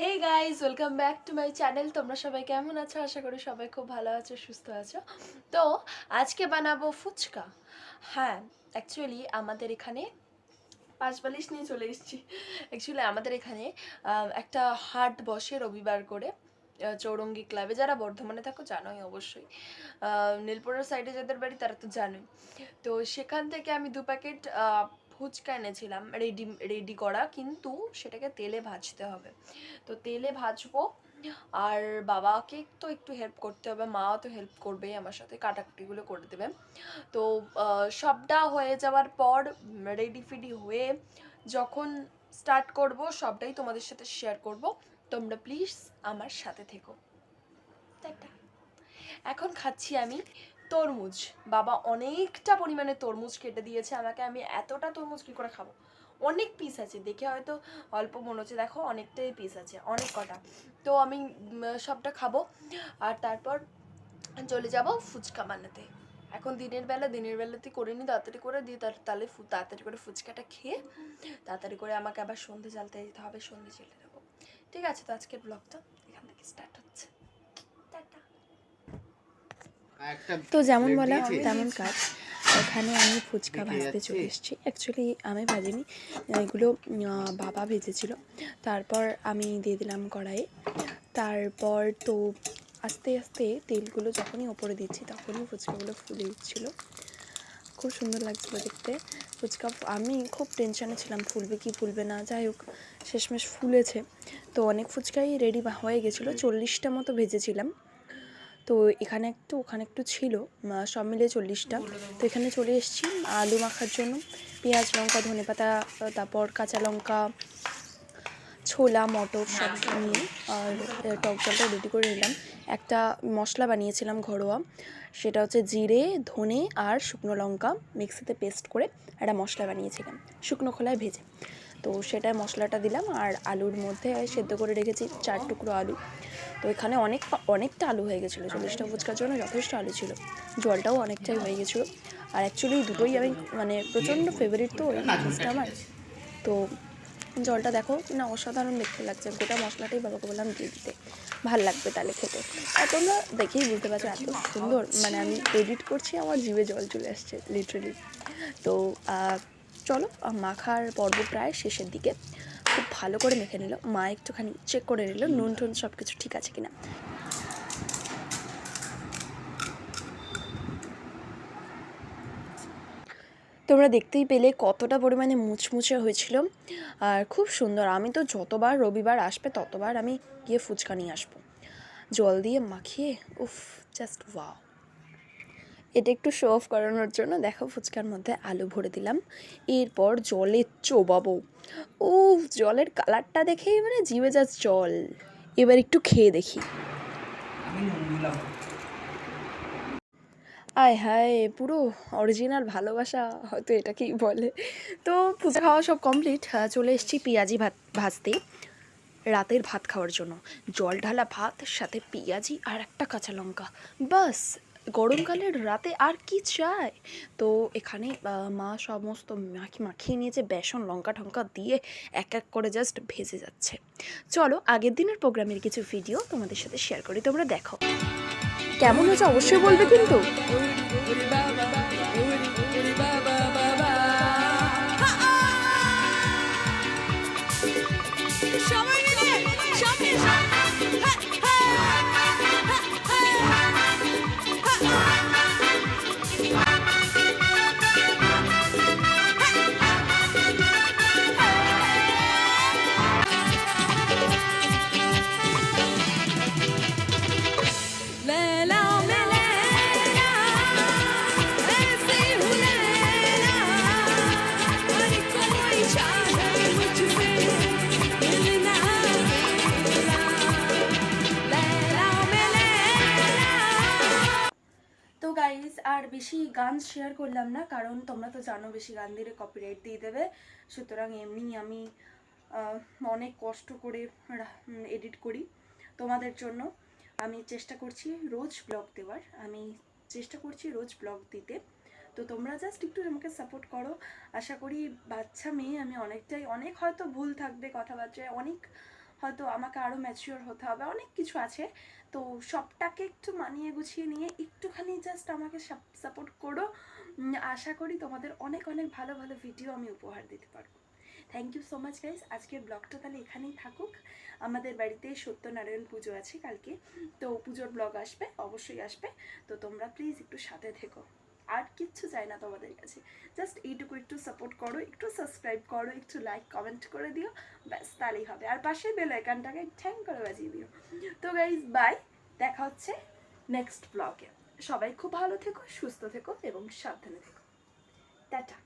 Hey guys welcome back to my channel তোমরা সবাই কেমন আছো? আশা করি সবাই খুব ভালো আছো, সুস্থ আছো। তো, আজকে বানাবো ফুচকা। হ্যাঁ অ্যাকচুয়ালি আমাদের এখানে পাঁচ বালিশ নিয়ে চলে এসেছি। অ্যাকচুয়ালি আমাদের এখানে একটা হাট বসে রবিবার করে চৌরঙ্গি ক্লাবে যারা বর্ধমানে থাকো জানোই অবশ্যই। নীলপুরের সাইডে যাদের বাড়ি তারা তো জানোই। তো সেখান থেকে আমি দু প্যাকেট ফুচকা এনেছিলাম রেডি রেডি করা, কিন্তু সেটাকে তেলে ভাজতে হবে। তো তেলে ভাজবো, আর বাবাকে তো একটু হেল্প করতে হবে, মাও তো হেল্প করবেই, আমার সাথে কাটাকুটিগুলো করে দেবে। তো সবটা হয়ে যাওয়ার পর রেডি ফিডি হয়ে যখন স্টার্ট করব, সবটাই তোমাদের সাথে শেয়ার করব। তোমরা প্লিজ আমার সাথে থেকো। এখন খাচ্ছি আমি তরমুজ। বাবা অনেকটা পরিমাণে তরমুজ কেটে দিয়েছে আমাকে, আমি এতটা তরমুজ কী করে খাব? অনেক পিস আছে, দেখে হয়তো অল্প মনে হচ্ছে, দেখো অনেকটাই পিস আছে, অনেক কটা। তো আমি সবটা খাব, আর তারপর চলে যাব ফুচকা বানাতে। এখন দিনের বেলা, দিনের বেলাতে করে নিই তাড়াতাড়ি করে দিয়ে তার তাহলে তাড়াতাড়ি করে ফুচকাটা খেয়ে তাড়াতাড়ি করে আমাকে আবার সন্ধে জ্বালতে যেতে হবে, সন্ধে জেলে দেবো ঠিক আছে, তো আজকের ব্লগটা এখান থেকে স্টার্ট হচ্ছে। টাটা। তো যেমন বলা তেমন কাজ। এখানে আমি ফুচকা ভাজতে চলে এসেছি। অ্যাকচুয়ালি আমি ভাজিনি। এগুলো বাবা ভেজেছিল। তারপর আমি দিয়ে দিলাম কড়াইয়ে। তারপর তো আস্তে আস্তে তেলগুলো যখনই ওপরে দিচ্ছি তখনই ফুচকাগুলো ফুলে উঠছিল। খুব সুন্দর লাগছিল দেখতে। ফুচকা আমি খুব টেনশনে ছিলাম ফুলবে কি ফুলবে না? যাই হোক শেষমেশ ফুলেছে। তো অনেক ফুচকাই রেডি হয়ে গেছিল। চল্লিশটা মতো ভেজেছিলাম। তো এখানে একটু, ওখানে একটু ছিল সব মিলিয়ে চল্লিশটা। তো এখানে চলে এসেছি আলু মাখার জন্য। পেঁয়াজ লঙ্কা ধনেপাতা তারপর কাঁচা লঙ্কা, ছোলা, মটর সব নিয়ে, আর টক জলটা রেডি করে নিলাম। একটা মশলা বানিয়েছিলাম ঘরোয়া, সেটা হচ্ছে জিরে, ধনে আর শুকনো লঙ্কা মিক্সিতে পেস্ট করে একটা মশলা বানিয়েছিলাম, শুকনো খোলায় ভেজে। তো সেটাই মশলাটা দিলাম আর আলুর মধ্যে সেদ্ধ করে রেখেছি চার টুকরো আলু। তো এখানে অনেক, অনেকটা আলু হয়ে গেছিল, চল্লিশটা ফুচকার জন্য যথেষ্ট আলু ছিল। জলটাও অনেকটাই হয়ে গেছিল। আর অ্যাকচুয়ালি দুটোই আমি মানে প্রচণ্ড ফেভারিট তো এই জিনিসটা আমার। তো জলটা দেখো না অসাধারণ দেখতে লাগছে। গোটা মশলাটাই বাবাকে বললাম দিয়ে দিতে। ভালো লাগবে তাহলে খেতে। আর তোমরা দেখেই বুঝতে পারছ এত সুন্দর মানে আমি এডিট করছি, আমার জিভে জল চলে আসছে লিটারেলি তো চলো মাখার পর্ব প্রায় শেষের দিকে। খুব ভালো করে মেখে নিল। মা একটুখানি চেক করে নিল, নুন টুন সব কিছু ঠিক আছে কিনা। তোমরা দেখতেই পেলে কতটা পরিমাণে মুচমুচে হয়েছিল। আর খুব সুন্দর, আমি তো যতবার রবিবার আসবে ততবার আমি গিয়ে ফুচকা নিয়ে আসব। জল দিয়ে মাখিয়ে, উফ জাস্ট ওয়াও এটা একটু শো অফ করানোর জন্য দেখো ফুচকার মধ্যে আলু ভরে দিলাম। এরপর জলে চোবাবো। ও জলের কালারটা দেখেই মানে জিভে যাচ্ছে জল। এবার একটু খেয়ে দেখি। আয় হায় পুরো অরিজিনাল ভালোবাসা হয়তো এটাকেই বলে। তো পুজো খাওয়া সব কমপ্লিট চলে এসেছি পেঁয়াজি ভাত ভাজতে। রাতের ভাত খাওয়ার জন্য। জল ঢালা ভাত সাথে পেঁয়াজি আর একটা কাঁচা লঙ্কা। বাস গরমকালের রাতে আর কি চাই? তো এখানে মা সমস্ত মাখি মাখিয়ে নিয়েছে, বেসন, লঙ্কা ঠঙ্কা দিয়ে এক এক করে জাস্ট ভেজে যাচ্ছে। চলো, আগের দিনের প্রোগ্রামের কিছু ভিডিও তোমাদের সাথে শেয়ার করি, তোমরা দেখো। কেমন হয়েছে অবশ্যই বলবে কিন্তু। বেশি গান শেয়ার করলাম না, কারণ তোমরা তো জানো বেশি গান দিলে কপিরাইট দিয়ে দেবে। সুতরাং এমনি আমি অনেক কষ্ট করে এডিট করি। তোমাদের জন্য আমি চেষ্টা করছি রোজ ব্লগ দেওয়ার। আমি চেষ্টা করছি রোজ ব্লগ দিতে। তো তোমরা জাস্ট একটু আমাকে সাপোর্ট করো। আশা করি বাচ্চা মেয়ে আমি অনেকটাই, অনেক হয়তো ভুল থাকবে কথাবার্তায়, অনেক হয়তো আমাকে আরও ম্যাচিওর হতে হবে, অনেক কিছু আছে। তো সবটাকে একটু মানিয়ে গুছিয়ে নিয়ে একটুখানি জাস্ট আমাকে সাপোর্ট করো। আশা করি তোমাদের অনেক অনেক ভালো ভালো ভিডিও আমি উপহার দিতে পারব। Thank you so much guys আজকের ব্লগটা তাহলে এখানেই থাকুক। আমাদের বাড়িতে সত্যনারায়ণ পুজো আছে কালকে, তো পুজোর ব্লগ আসবে, অবশ্যই আসবে। তো তোমরা প্লিজ একটু সাথে থেকো। আর কিচ্ছু চাই না তোমাদের কাছে। জাস্ট এইটুকু একটু সাপোর্ট করো, একটু সাবস্ক্রাইব করো, একটু লাইক কমেন্ট করে দিও, ব্যাস তাহলেই হবে। আর পাশের বেল আইকানটাকে ঠ্যাং করে বাজিয়ে দিও। তো গাইজ বাই দেখা হচ্ছে নেক্সট ব্লগে সবাই খুব ভালো থেকো, সুস্থ থেকো এবং সাবধানে থেকো। টাটা।